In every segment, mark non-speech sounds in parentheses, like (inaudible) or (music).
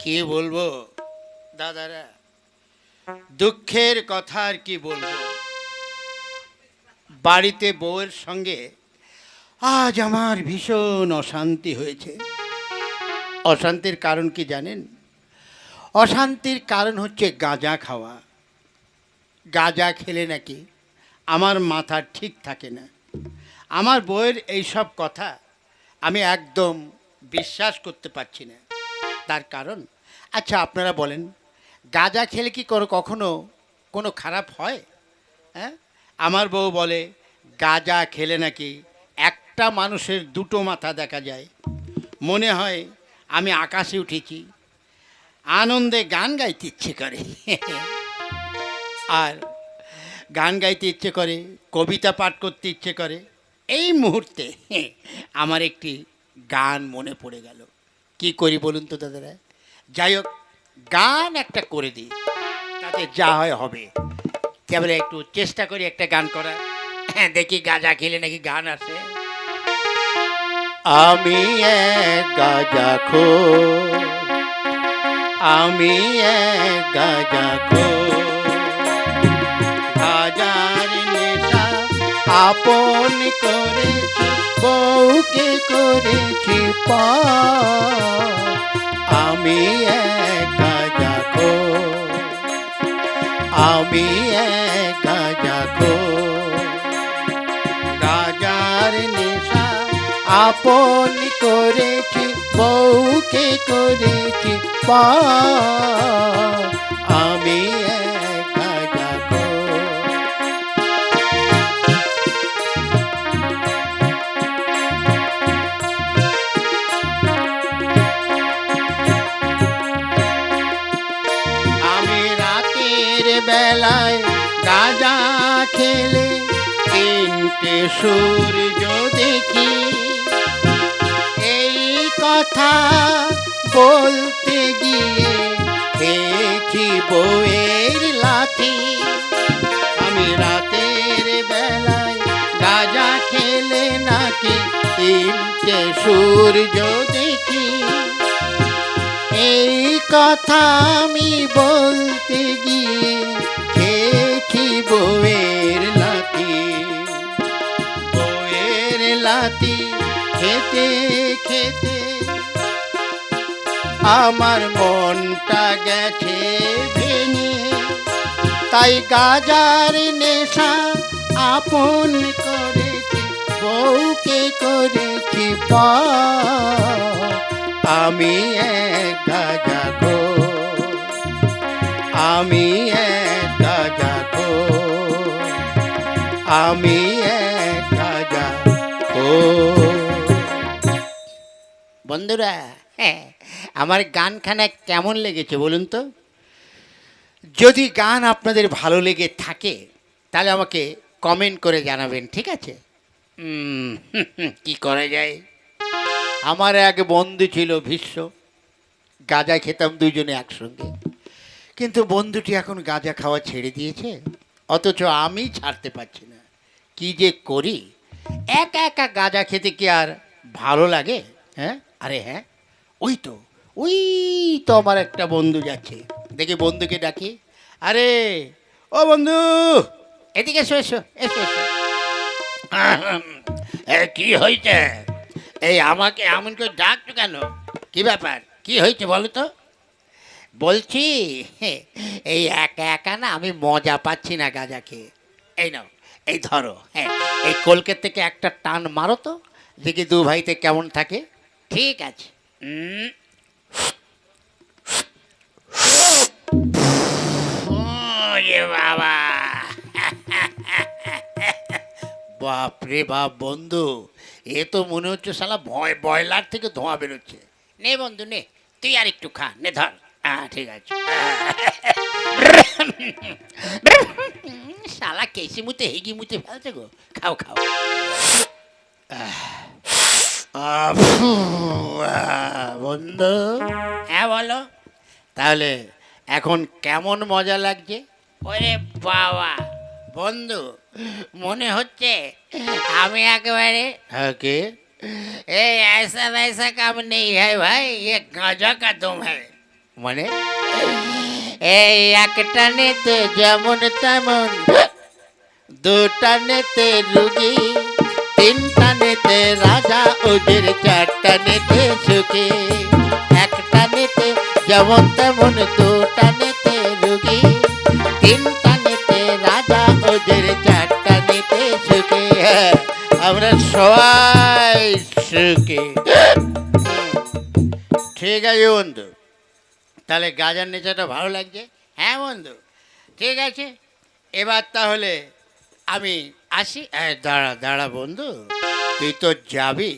কি বলব, দাদারা? দুঃখের কথা আর কি বলব? বাড়িতে বউয়ের সঙ্গে আজ আমার ভীষণ অশান্তি হয়েছে। অশান্তির কারণ কি জানেন? অশান্তির কারণ হচ্ছে গাঁজা খাওয়া। গাঁজা খেলে নাকি আমার মাথা ঠিক থাকে না। আমার বইয়ের এইসব কথা আমি একদম বিশ্বাস করতে পারছি না। তার কারণ? আচ্ছা আপনারা বলেন, গাঁজা খেলে কি কোনো, কখনো কোনো খারাপ হয়? হ্যাঁ? আমার বউ বলে, গাঁজা খেলে নাকি একটা মানুষের দুটো মাথা দেখা যায়। মনে হয় আমি আকাশে উঠেছি, আনন্দে গান গাইতে ইচ্ছে করে। আর গান গাইতে ইচ্ছে করে, কবিতা পাঠ করতে ইচ্ছে করে। এই মুহূর্তে আমার একটি গান মনে পড়ে গেল। কি করি বলুন তো দাদারা? যাই হোক, গান একটা করে দিই, তাতে যা হয় হবে। কেবল একটু চেষ্টা করি একটা গান করার। হ্যাঁ দেখি গাঁজা খেলে নাকি গান আসে আমি গাঁজা খো আমি গাঁজা খো গাজার নেশা আপন করেছি। বউকে করেছি আমি এক খো আমি এক খো গাজার নেশা আপন করেছি, বউকে করেছি পা। খেলে তিনটে সূর্য দেখি। এই কথা বলতে গিয়ে খেয়েছি বউয়ের লাথি আমি রাতের বেলায় গাঁজা খেলে নাকি তিনটে সূর্য দেখি। এই কথা আমি বলতে গিয়ে খেয়েছি বউয়ের খেতে খেতে আমার মনটা গেছে ভেঙে। তাই গাজার নেশা আপন করেছি, বউকে করেছি আমি এক গাজা গো, আমি এক গাজা গো, আমি বন্ধুরা হ্যাঁ আমার গানখানা কেমন লেগেছে বলুন তো? যদি গান আপনাদের ভালো লেগে থাকে, তাহলে আমাকে কমেন্ট করে জানাবেন, ঠিক আছে? (laughs) কি করা যায়? আমার এক বন্ধু ছিল ভীষ্ম, গাঁজা খেতাম দুজনে একসঙ্গে। কিন্তু বন্ধুটি এখন গাঁজা খাওয়া ছেড়ে দিয়েছে, অথচ আমি ছাড়তে পারছি না। কি যে করি? একা একা গাঁজা খেতে কি আর ভালো লাগে হ্যাঁ? আরে হ্যাঁ ওই তো ওই তো আমার একটা বন্ধু যাচ্ছে। দেখি বন্ধুকে ডাকি। আরে, ও বন্ধু, এদিকে এসো এসো এসো এসো। কি হয়েছে? এই আমাকে এমন করে ডাকছো কেন? কি ব্যাপার? কি হয়েছে বলো তো? বলছি এই একা একা না আমি মজা পাচ্ছি না গাজাকে। এই নাও, এই ধরো হ্যাঁ এই কলকের থেকে একটা টান মারো তো, দেখি দু ভাইতে কেমন থাকে। ঠিক আছে। উম। ও, এ বাবা। বাপরে বাপ বন্ধু এ তো মনে হচ্ছে শালা ভয় বয়লার থেকে ধোঁয়া বেরোচ্ছে। নে বন্ধু নে। তুই আর একটু খা নে ধর। হ্যাঁ ঠিক আছে। শালা কেসি মুতে হেগি মুতে ফেলছে গো। খাও খাও। বন্ধু হ্যাঁ বলো তাহলে এখন কেমন মজা লাগছে ওরে বাবা বন্ধু মনে হচ্ছে আমি একেবারে হ্যাঁ কে ए ऐसा वैसा काम नहीं है भाई ये गांजा का दम है মানে এই একটা নেতে যেমন তেমন দুটা নেতে রুগী তিনটা নেতে রাজা ওদের চারটা নেতে সুখী। একটা নেতে যেমন তেমন দুটা নেতে রুগী। তিনটা নেতে রাজা ওদের চারটা নেতে সুখী। হ্যাঁ, আমরা সবাই সুখী। ঠিক আছে বন্ধু। তাহলে গাজার নেচাটা ভালো লাগছে? হ্যাঁ বন্ধু ঠিক আছে। এবার তাহলে আমি আসি দাঁড়া দাঁড়া বন্ধু তুই তো যাবি।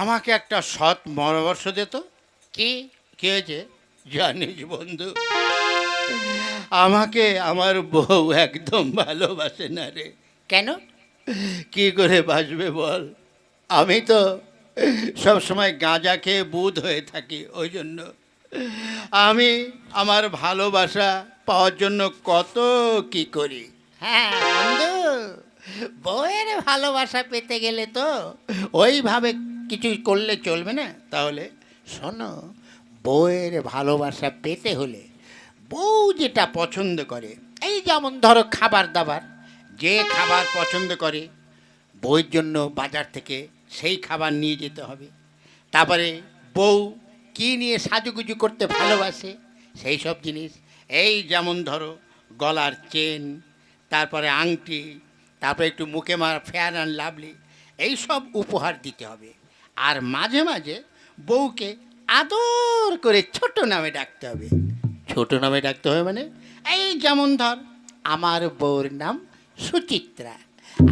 আমাকে একটা সৎ পরামর্শ দে তো। কি? কি হয়েছে? জানিস বন্ধু আমাকে আমার বউ একদম ভালোবাসে না রে। কেন? কি করে বাসবে বল? আমি তো সব সময় গাঁজা খেয়ে বুধ হয়ে থাকি ওই জন্য। আমি আমার ভালোবাসা পাওয়ার জন্য কত কি করি? হ্যাঁ বন্ধু। বউয়ের ভালোবাসা পেতে গেলে তো ওইভাবে কিছু করলে চলবে না। তাহলে শোনো বউয়ের ভালোবাসা পেতে হলে বউ যেটা পছন্দ করে, এই যেমন ধরো খাবার দাবার, যে খাবার পছন্দ করে বউয়ের জন্য বাজার থেকে সেই খাবার নিয়ে যেতে হবে। তারপরে বউ কী নিয়ে সাজুগুজু করতে ভালোবাসে, সেই সব জিনিস। এই যেমন ধরো গলার চেন, তারপরে আংটি তারপরে একটু মুখে মার ফেয়ার অ্যান্ড লাভলি এই সব উপহার দিতে হবে। আর মাঝে মাঝে বউকে আদর করে ছোট নামে ডাকতে হবে। ছোট নামে ডাকতে হবে মানে এই যেমন ধর, আমার বউর নাম সুচিত্রা।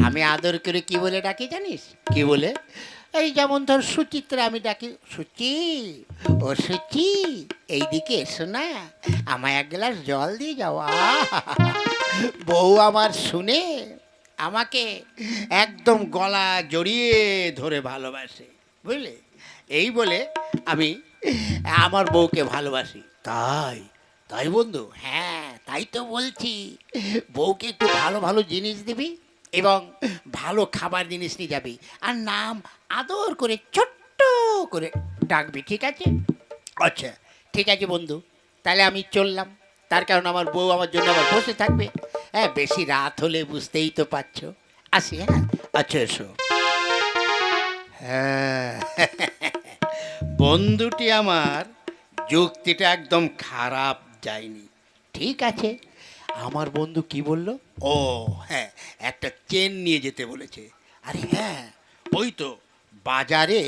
আমি আদর করে কি বলে ডাকি জানিস? কি বলে? এই যেমন ধর, সুচিত্রা আমি ডাকি, সুচি, ও সুচি, এইদিকে এসো না, আমায় এক গ্লাস জল দিয়ে যাওয়া বউ আমার শুনে আমাকে একদম গলা জড়িয়ে ধরে ভালোবাসে, বুঝলে? এই বলে আমি আমার বউকে ভালোবাসি। তাই তাই বন্ধু? হ্যাঁ তাই তো বলছি। বউকে একটু ভালো ভালো জিনিস দিবি এবং ভালো খাবার জিনিস নিয়ে যাবি। আর নাম আদর করে, ছোট্ট করে ডাকবি, ঠিক আছে? আচ্ছা ঠিক আছে বন্ধু। তাহলে আমি চললাম। তার কারণ আমার বউ আমার জন্য আবার বসে থাকবে। হ্যাঁ বেশি রাত হলে বুঝতেই তো পারছ। আসি হ্যাঁ? আচ্ছা এসো। হ্যাঁ বন্ধুটি আমার, যুক্তিটা একদম খারাপ যায়নি। ঠিক আছে, আমার বন্ধু কি বলল? ও হ্যাঁ একটা চেন নিয়ে যেতে বলেছে। আরে হ্যাঁ ওই তো, বাজারে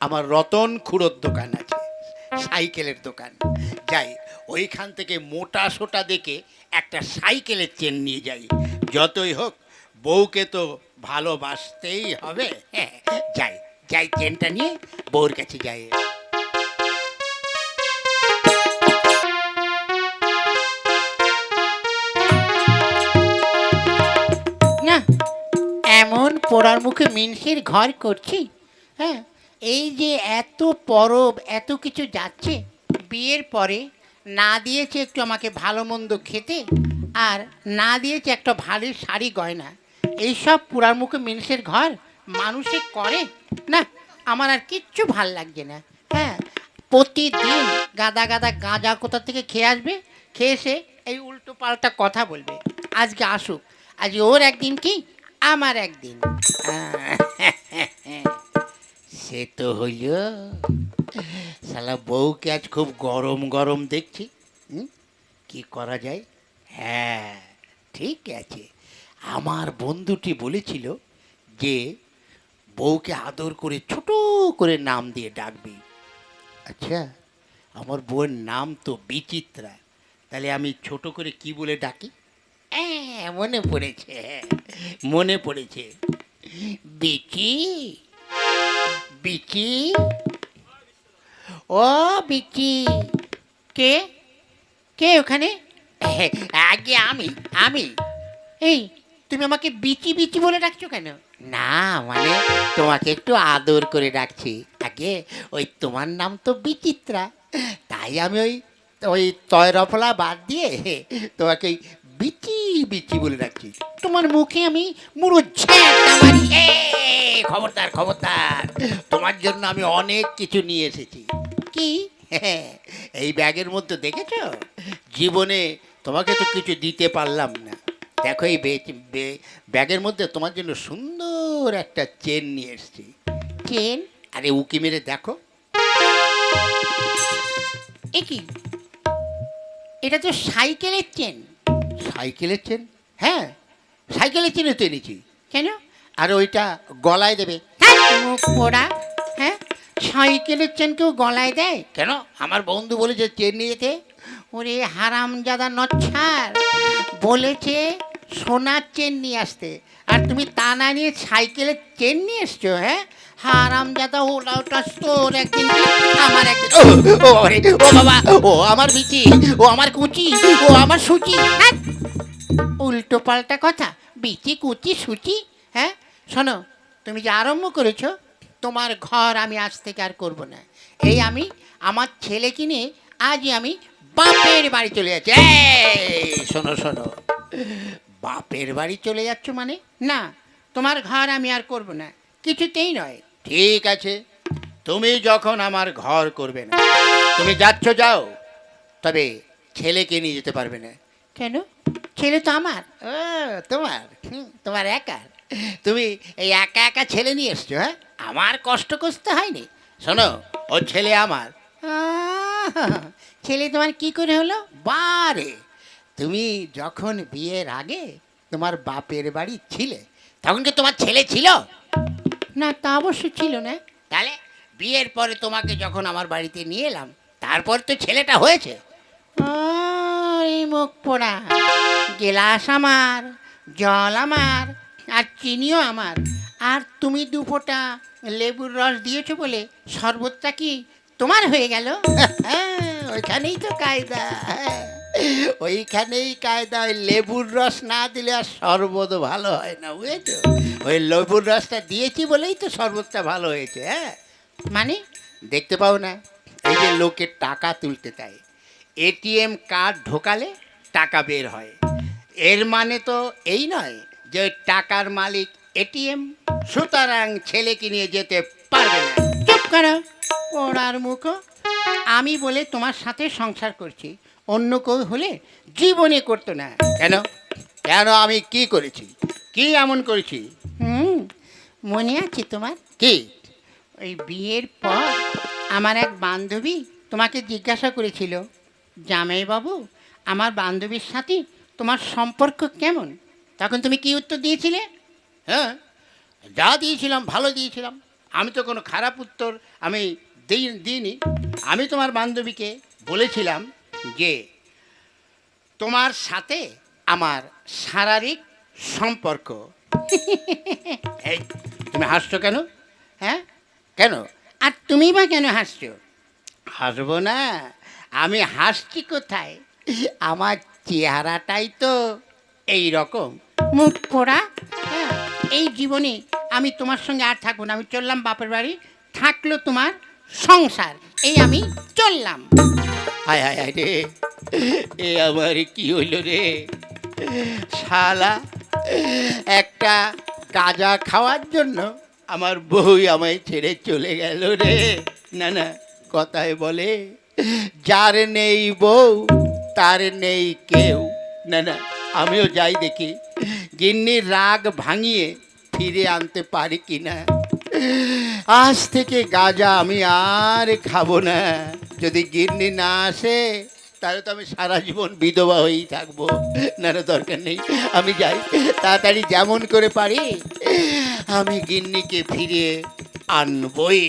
আমার রতন খুঁড়োর দোকান আছে, সাইকেলের দোকান। যাই ওইখান থেকে মোটা সোটা দেখে একটা সাইকেলের চেন নিয়ে যাই। যতই হোক, বউকে তো ভালোবাসতেই হবে। হ্যাঁ যাই যাই চেনটা নিয়ে বউর কাছে যাই। না, এমন পোড়ার মুখে মিনসির ঘর করছি হ্যাঁ? এই যে এত পরব, এত কিছু যাচ্ছে, বিয়ের পরে না দিয়েছে একটু আমাকে ভালো মন্দ খেতে, আর না দিয়েছে একটা ভালো শাড়ি গয়না। এইসব পুরার মুখে মিনসের ঘর মানুষে করে? না, আমার আর কিচ্ছু ভালো লাগছে না। হ্যাঁ প্রতিদিন গাদা গাদা গাঁজা কোথা থেকে খেয়ে আসবে? খেয়ে এসে এই উল্টো পাল্টা কথা বলবে। আজকে আসুক। আজ ওর একদিন কি? আমার একদিন। (laughs) সে তো হইল। শালা বউকে আজ খুব গরম গরম দেখছি? কি করা যায়? হ্যাঁ ঠিক আছে। আমার বন্ধুটি বলেছিল যে বউকে আদর করে ছোট করে নাম দিয়ে ডাকবি। আচ্ছা। আমার বউয়ের নাম তো বিচিত্রা। তাহলে আমি ছোট করে কি বলে ডাকি? হ্যাঁ মনে পড়েছে। মনে পড়েছে। বিচি বিচি ও বিচি কে? কে ওখানে? আগে আমি আমি। এই, তুমি আমাকে বিচি বিচি বলে ডাকছো কেন? না মানে তোমাকে একটু আদর করে ডাকছি। আগে ওই তোমার নাম তো বিচিত্রা। তাই আমি ওই ওই তয় রফলা বাদ দিয়ে তোমাকে বিচি বিচি বলে রাখছি তোমার মুখে আমি মুড়ো ঝ্যাঁটা মারি। খবরদার খবরদার। তোমার জন্য আমি অনেক কিছু নিয়ে এসেছি। কি? (laughs) এই ব্যাগের মধ্যে দেখেছ? জীবনে তোমাকে তো কিছু দিতে পারলাম না। দেখো এই ব্যাগের মধ্যে তোমার জন্য সুন্দর একটা চেন নিয়ে এসেছি। চেন? আরে উকি মেরে দেখো। এ কি? এটা তো সাইকেলের চেন। সাইকেলের চেন? হ্যাঁ সাইকেলের চেনে তো এনেছি কেন আর ওইটা গলায় দেবে মুখ পোড়া হ্যাঁ সাইকেলের চেন কেউ গলায় দেয় কেন আমার বন্ধু বলেছে চেন নিয়ে যেতে ওরে হারামজাদা নচ্ছার বলেছে সোনার চেন নিয়ে আসতে আর তুমি তা না নিয়ে সাইকেলের চেন নিয়ে এসছো হ্যাঁ হারামজাদা ওলা ওটা তোর একদিন আমার একদিন ও বাবা ও আমার বিচি ও আমার কুচি ও আমার সুচি হ্যাঁ উল্টো পাল্টা কথা, বিচি কুচি সুচি হ্যাঁ? শোনো, তুমি যে আরম্ভ করেছ, তোমার ঘর আমি আজ থেকে আর করব না। এই আমি আমার ছেলে কিনে আজই আমি বাপের বাড়ি চলে যাচ্ছি। শোনো শোনো। বাপের বাড়ি চলে যাচ্ছ মানে? না, তোমার ঘর আমি আর করব না। কিছুতেই নয়। ঠিক আছে, তুমি যখন আমার ঘর করবে না, তুমি যাচ্ছ, যাও। তবে ছেলেকে নিয়ে যেতে পারবে না। কেন? ছেলে তো আমার। ও, তোমার তোমার একার তুমি এই একা একা ছেলে নিয়ে এসছো হ্যাঁ? আমার কষ্ট করতে হয়নি। শোনো, ও ছেলে আমার। ছেলে তোমার কি করে হলো? বারে। তুমি যখন বিয়ের আগে তোমার বাপের বাড়ি ছিলে, তখন কি তোমার ছেলে ছিল? না, তা অবশ্য ছিল না। তাহলে বিয়ের পরে তোমাকে যখন আমার বাড়িতে নিয়ে এলাম, তারপর তো ছেলেটা হয়েছে। মুখ পোড়া। গেলাস আমার, জল আমার, আর চিনিও আমার। আর তুমি দু ফোঁটা লেবুর রস দিয়েছ বলে শরবতটা কি তোমার হয়ে গেল? ওইখানেই তো কায়দা। হ্যাঁ। ওইখানেই কায়দা, ওই লেবুর রস না দিলে আর শরবত ভালো হয় না, বুঝেছ? ওই লেবুর রসটা দিয়েছি বলেই তো শরবতটা ভালো হয়েছে হ্যাঁ? মানে? দেখতে পাও না, এই যে লোকের টাকা তুলতে দেয় এটিএম কার্ড ঢোকালে টাকা বের হয়। এর মানে তো এই নয় যে টাকার মালিক এটিএম সুতরাং ছেলেকে নিয়ে যেতে পারবে না। চুপ করো ওড়ার মুখো। আমি বলে তোমার সাথে সংসার করছি অন্য কেউ হলে জীবনে করতো না। কেন? কেন আমি কি করেছি? কি এমন করেছি? হুম মনে আছে তোমার? কি? ওই বিয়ের পর আমার এক বান্ধবী তোমাকে জিজ্ঞাসা করেছিল জামাইবাবু আমার বান্ধবীর সাথে তোমার সম্পর্ক কেমন? তখন তুমি কি উত্তর দিয়েছিলে? হ্যাঁ যা দিয়েছিলাম ভালো দিয়েছিলাম। আমি তো কোনো খারাপ উত্তর আমি দিই দিইনি। আমি তোমার বান্ধবীকে বলেছিলাম যে তোমার সাথে আমার শারীরিক সম্পর্ক। (laughs) এই তুমি হাসছো কেন? হ্যাঁ কেন? আর তুমি বা কেন হাসছো? হাসবো না। আমি হাসছি কোথায়? আমার চেহারাটাই তো এই রকম মুখ পোড়া? এই জীবনে আমি তোমার সঙ্গে আর থাকব না। আমি চললাম বাপের বাড়ি থাকল তোমার সংসার। এই আমি চললাম। হায় হায় হায় রে এ আমার কি হইল রে? শালা একটা গাঁজা খাওয়ার জন্য আমার বউই আমায় ছেড়ে চলে গেল রে। না না কথায় বলে যার নেই বউ তার নেই কেউ। না না, আমিও যাই দেখি। গিন্নির রাগ ভাঙিয়ে ফিরে আনতে পারি কি না আজ থেকে গাজা আমি আর খাব না। যদি গিন্নি না আসে, তাহলে তো আমি সারা জীবন বিধবা হয়েই থাকব। না, দরকার নেই, আমি যাই। তাড়াতাড়ি যেমন করে পারি, আমি গিন্নিকে ফিরিয়ে আনবই।